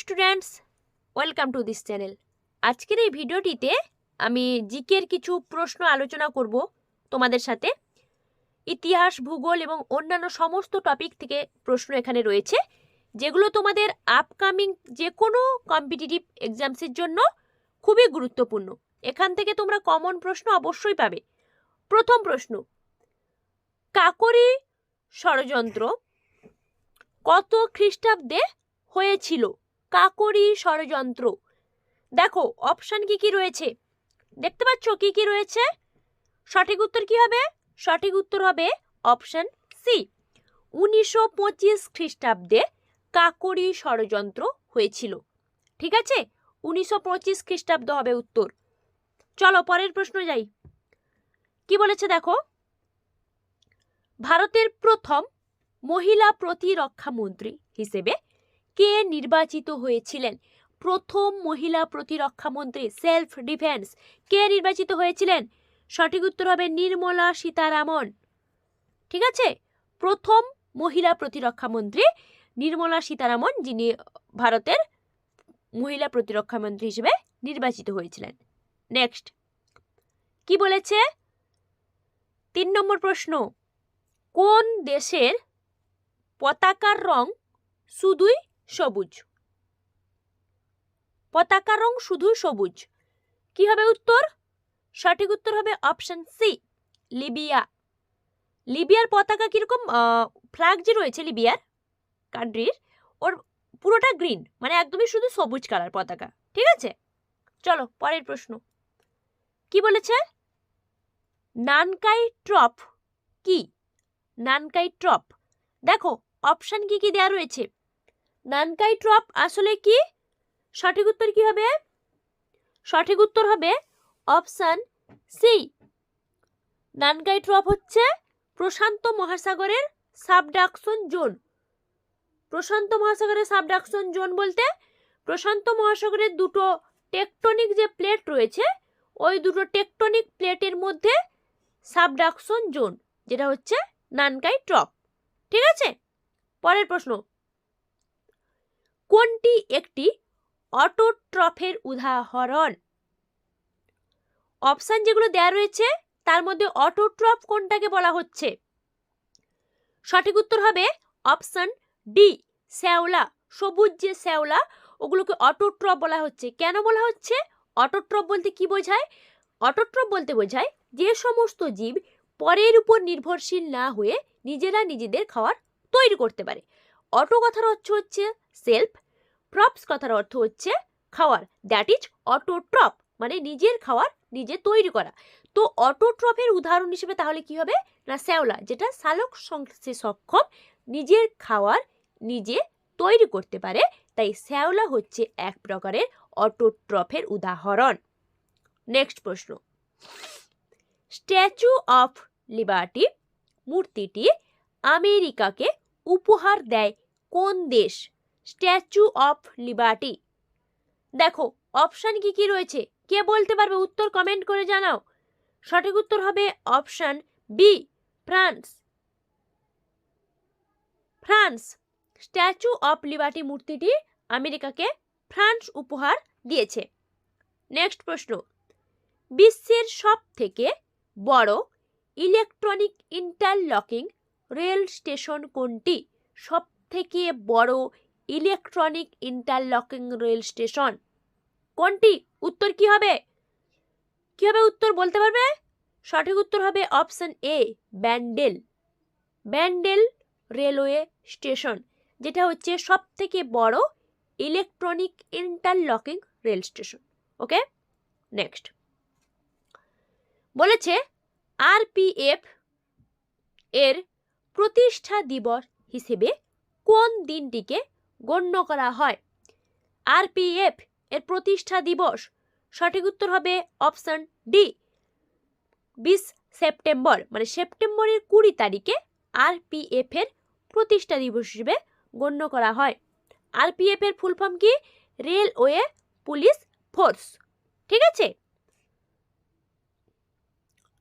Students welcome to this channel আজকের এই ভিডিওটিতে আমি জিকের কিছু প্রশ্ন আলোচনা করব তোমাদের সাথে। ইতিহাস, ভূগোল এবং অন্যান্য সমস্ত টপিক থেকে প্রশ্ন এখানে রয়েছে, যেগুলো তোমাদের আপকামিং যে কোনো কম্পিটিটিভ এক্সামসের জন্য খুবই গুরুত্বপূর্ণ। এখান থেকে তোমরা কমন প্রশ্ন অবশ্যই পাবে। প্রথম প্রশ্ন, কাকরি ষড়যন্ত্র কত খ্রিস্টাব্দে হয়েছিল? কাকরি ষড়যন্ত্র। দেখো অপশান কি কি রয়েছে? দেখতে পাচ্ছ কি কি রয়েছে? সঠিক উত্তর কি হবে? সঠিক উত্তর হবে অপশান সি উনিশশো পঁচিশ খ্রিস্টাব্দে কাকরি ষড়যন্ত্র হয়েছিল। ঠিক আছে? উনিশশো পঁচিশ খ্রিস্টাব্দ হবে উত্তর। চলো, পরের প্রশ্ন যাই। কি বলেছে দেখো? ভারতের প্রথম মহিলা প্রতিরক্ষা মন্ত্রী হিসেবে কে নির্বাচিত হয়েছিলেন? প্রথম মহিলা প্রতিরক্ষা মন্ত্রী সেলফ ডিফেন্স কে নির্বাচিত হয়েছিলেন? সঠিক উত্তর হবে নির্মলা সীতারামন। ঠিক আছে? প্রথম মহিলা প্রতিরক্ষা মন্ত্রী নির্মলা সীতারামন, যিনি ভারতের মহিলা প্রতিরক্ষা মন্ত্রী হিসেবে নির্বাচিত হয়েছিলেন। নেক্সট কি বলেছে? তিন নম্বর প্রশ্ন। কোন দেশের পতাকার রং শুধুই সবুজ। পতাকার রং শুধু সবুজ। কি হবে উত্তর? সঠিক উত্তর হবে অপশন সি লিবিয়া। লিবিয়ার পতাকা কীরকম? ফ্ল্যাগ যে রয়েছে লিবিয়ার কান্ট্রির ওর পুরোটা গ্রিন মানে একদমই শুধু সবুজ কালার পতাকা। ঠিক আছে? চলো, পরের প্রশ্ন। কি বলেছে? নানকাই ট্রপ কি? নানকাই ট্রপ দেখো অপশান কি কি দেওয়া রয়েছে? নানকাই ট্রপ আসলে কি? সঠিক উত্তর কি হবে? সঠিক উত্তর হবে অপশান সি। নানকাই ট্রপ হচ্ছে প্রশান্ত মহাসাগরের সাবডাকশন জোন। প্রশান্ত মহাসাগরের সাবডাকশন জোন বলতে প্রশান্ত মহাসাগরের দুটো টেকটনিক যে প্লেট রয়েছে, ওই দুটো টেকটনিক প্লেটের মধ্যে সাবডাকশন জোন, যেটা হচ্ছে নানকাই ট্রপ। ঠিক আছে? পরের প্রশ্ন। কোনটি একটি অটোট্রফের উদাহরণ? অপশান যেগুলো দেওয়া রয়েছে, তার মধ্যে অটোট্রফ কোনটাকে বলা হচ্ছে? সঠিক উত্তর হবে অপশান ডি শ্যাওলা। সবুজ যে শ্যাওলা, ওগুলোকে অটোট্রপ বলা হচ্ছে। কেন বলা হচ্ছে? অটোট্রপ বলতে কি বোঝায়? অটোট্রপ বলতে বোঝায় যে সমস্ত জীব পরের উপর নির্ভরশীল না হয়ে নিজেরা নিজেদের খাবার তৈরি করতে পারে। অটো কথার অর্থ হচ্ছে সেলফ প্রপস কথার অর্থ হচ্ছে খাওয়ার। দ্যাট ইজ অটো অটোট্রপ মানে নিজের খাওয়ার, নিজে তৈরি করা। তো অটো অটোট্রপের উদাহরণ হিসেবে তাহলে কি হবে? না, শ্যাওলা, যেটা সালোক সংশ্লেষে সক্ষম, নিজের খাওয়ার নিজে তৈরি করতে পারে। তাই শ্যাওলা হচ্ছে এক প্রকারের অটো অটোট্রফের উদাহরণ। নেক্সট প্রশ্ন। স্ট্যাচু অফ লিবার্টি মূর্তিটি আমেরিকাকে উপহার দেয় কোন দেশ? স্ট্যাচু অফ লিবার্টি দেখো অপশান কি কি রয়েছে? কে বলতে পারবে উত্তর কমেন্ট করে জানাও। সঠিক উত্তর হবে option B France France statue of liberty মূর্তিটি আমেরিকাকে ফ্রান্স উপহার দিয়েছে। নেক্সট প্রশ্ন। বিশ্বের সব থেকে বড় ইলেকট্রনিক ইন্টারলকিং রেল স্টেশন কোনটি? সব থেকে বড় ইলেকট্রনিক ইন্টারলকিং রেল স্টেশন। কোনটি? উত্তর কি হবে? কি হবে উত্তর বলতে পারবে? সঠিক উত্তর হবে option A, Bandel. Bandel railway station, যেটা হচ্ছে সব থেকে বড় electronic interlocking rail station. Okay? Next. বলেছে আরপিএফ এর প্রতিষ্ঠা দিবস হিসেবে কোন দিনটিকে গণ্য করা হয়? আরপিএফ এর প্রতিষ্ঠা দিবস সঠিক উত্তর হবে অপশন ডি। বিশ সেপ্টেম্বর মানে সেপ্টেম্বরের কুড়ি তারিখে আরপিএফ এর প্রতিষ্ঠা দিবস হিসেবে গণ্য করা হয়। আরপিএফ এর ফুল ফর্ম কি? রেলওয়ে পুলিশ ফোর্স ঠিক আছে?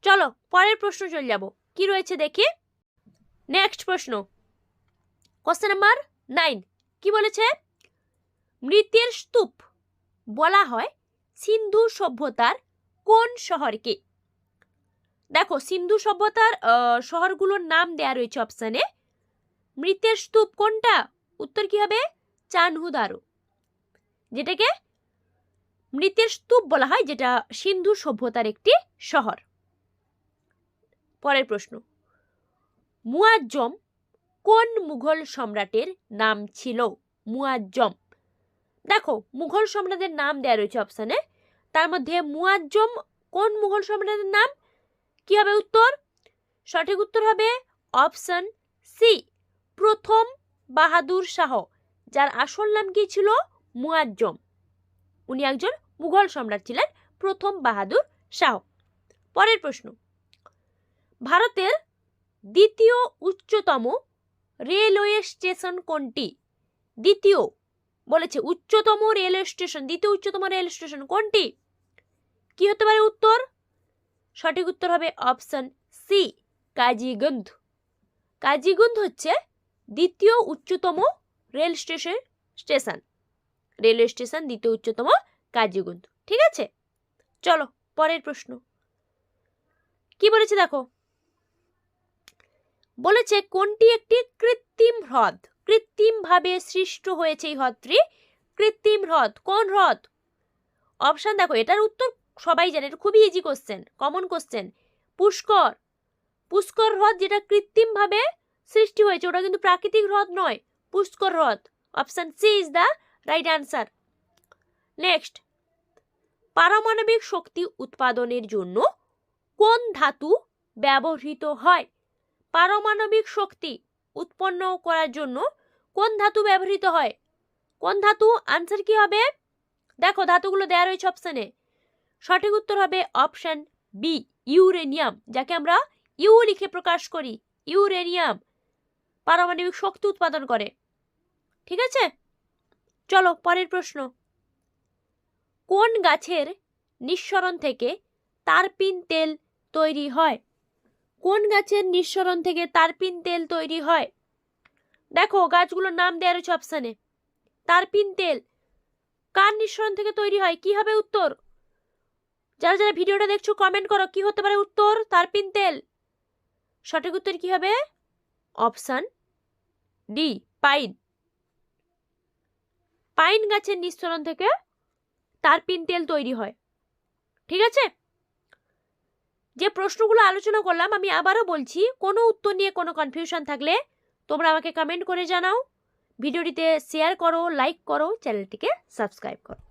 চলো, পরের প্রশ্ন চলে যাব। কি রয়েছে দেখি? নেক্সট প্রশ্ন। কোশ্চেন নাম্বার নাইন কি বলেছে? মৃতের স্তূপ বলা হয় সিন্ধু সভ্যতার কোন শহরকে? দেখো, সিন্ধু সভ্যতার শহরগুলোর নাম দেয়া রয়েছে অপশানে মৃতের স্তূপ কোনটা? উত্তর কি হবে? চানহুদারো। যেটাকে মৃতের স্তূপ বলা হয়, যেটা সিন্ধু সভ্যতার একটি শহর। পরের প্রশ্ন। মুয়াজ্জম কোন মুঘল সম্রাটের নাম ছিল? মুয়াজ্জম। দেখো, মুঘল সম্রাটের নাম দেওয়া রয়েছে অপশানে তার মধ্যে মুয়াজ্জম কোন মুঘল সম্রাটের নাম? কি হবে উত্তর? সঠিক উত্তর হবে অপশন সি প্রথম বাহাদুর শাহ, যার আসল নাম কি ছিল? মুয়াজ্জম। উনি একজন মুঘল সম্রাট ছিলেন, প্রথম বাহাদুর শাহ। পরের প্রশ্ন। ভারতের দ্বিতীয় উচ্চতম রেলওয়ে স্টেশন কোনটি? দ্বিতীয়, বলেছে উচ্চতম রেলওয়ে স্টেশন। দ্বিতীয় উচ্চতম রেল স্টেশন কোনটি? কি হতে পারে উত্তর? সঠিক উত্তর হবে অপশন সি কাজিগঞ্জ কাজিগঞ্জ হচ্ছে দ্বিতীয় উচ্চতম rail station station. Railway station, দ্বিতীয় উচ্চতম কাজিগঞ্জ ঠিক আছে? চলো, পরের প্রশ্ন। কি বলেছে দেখো? বলেছে, কোনটি একটি কৃত্রিম হ্রদ? কৃত্রিমভাবে সৃষ্ট হয়েছে এই হ্রদটি। কৃত্রিম হ্রদ, কোন হ্রদ? অপশান দেখো, এটার উত্তর সবাই জানে, এটা খুবই easy question common question Pushkar. Pushkar হ্রদ যেটা কৃত্রিমভাবে সৃষ্টি হয়েছে, ওটা কিন্তু প্রাকৃতিক হ্রদ নয়। পুষ্কর হ্রদ। Option C is the right answer. Next, পারমাণবিক শক্তি উৎপাদনের জন্য কোন ধাতু ব্যবহৃত হয়? পারমাণবিক শক্তি উৎপন্ন করার জন্য কোন ধাতু ব্যবহৃত হয়? কোন ধাতু? আনসার কি হবে? দেখো, ধাতুগুলো দেওয়া রয়েছে অপশানে সঠিক উত্তর হবে অপশান বি ইউরেনিয়াম যাকে আমরা ইউ লিখে প্রকাশ করি। ইউরেনিয়াম পারমাণবিক শক্তি উৎপাদন করে। ঠিক আছে? চলো, পরের প্রশ্ন। কোন গাছের নিঃসরণ থেকে তারপিন তেল তৈরি হয়? কোন গাছের নিঃসরণ থেকে তারপিন তেল তৈরি হয়? দেখো, গাছগুলোর নাম দেওয়া রয়েছে অপশানে তারপিন তেল। কার নিঃসরণ থেকে তৈরি হয়? কি হবে উত্তর? যারা যারা ভিডিওটা দেখছ কমেন্ট করো, কি হতে পারে উত্তর? তারপিন তেল। সঠিক উত্তর কি হবে? অপশান ডি পাইন পাইন গাছের নিঃসরণ থেকে তারপিন তেল তৈরি হয়। ঠিক আছে? যে প্রশ্নগুলো আলোচনা করলাম, আমি আবারও বলছি, কোনো উত্তর নিয়ে কোনো কনফিউশন থাকলে তোমরা আমাকে কমেন্ট করে জানাও। ভিডিওটিতে শেয়ার করো লাইক করো চ্যানেলটিকে সাবস্ক্রাইব করো।